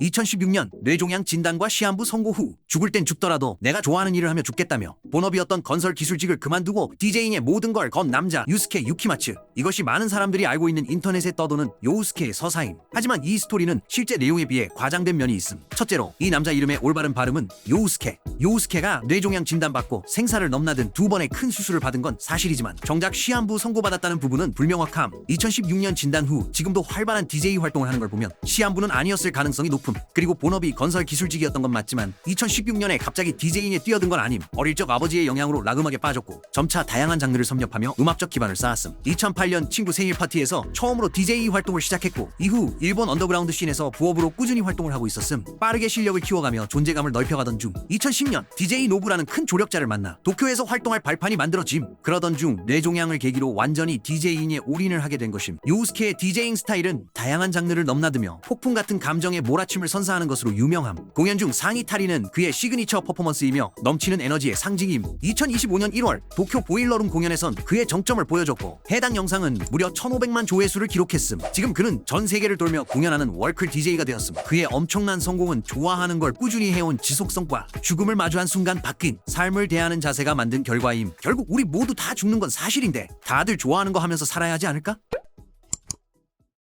2016년 뇌종양 진단과 시한부 선고 후 죽을 땐 죽더라도 내가 좋아하는 일을 하며 죽겠다며 본업이었던 건설 기술직을 그만두고 DJ잉의 모든 걸 건 남자 유스케 유키마츠. 이것이 많은 사람들이 알고 있는 인터넷에 떠도는 요우스케의 서사임. 하지만 이 스토리는 실제 내용에 비해 과장된 면이 있음. 첫째로 이 남자 이름의 올바른 발음은 요우스케. 요우스케가 뇌종양 진단받고 생사를 넘나든 두 번의 큰 수술을 받은 건 사실이지만 정작 시한부 선고받았다는 부분은 불명확함. 2016년 진단 후 지금도 활발한 DJ 활동을 하는 걸 보면 시한부는 아니었을 가능성이 높음 그리고 본업이 건설 기술직이었던 건 맞지만 2016년에 갑자기 DJ잉에 뛰어든 건 아님. 어릴 적 아버지의 영향으로 락음악에 빠졌고 점차 다양한 장르를 섭렵하며 음악적 기반을 쌓았음. 2008년 친구 생일 파티에서 처음으로 DJ 활동을 시작했고 이후 일본 언더그라운드 씬에서 부업으로 꾸준히 활동을 하고 있었음. 빠르게 실력을 키워가며 존재감을 넓혀가던 중 2010년 DJ 노부라는 큰 조력자를 만나 도쿄에서 활동할 발판이 만들어짐. 그러던 중 뇌종양을 계기로 완전히 DJ잉에 올인을 하게 된 것임. 요우스케의 DJ잉 스타일은 다양한 장르를 넘나들며 폭풍 같은 감정의 몰아침을 선사하는 것으로 유명함. 공연 중 상의 탈의는 그의 시그니처 퍼포먼스이며 넘치는 에너지의 상징임. 2025년 1월 도쿄 보일러룸 공연에선 그의 정점을 보여줬고 해당 영상은 무려 1500만 조회수를 기록했음. 지금 그는 전 세계를 돌며 공연하는 월클 DJ가 되었음. 그의 엄청난 성공은 좋아하는 걸 꾸준히 해온 지속성과 죽음을 마주한 순간 바뀐 삶을 대하는 자세가 만든 결과임. 결국 우리 모두 다 죽는 건 사실인데 다들 좋아하는 거 하면서 살아야 하지 않을까?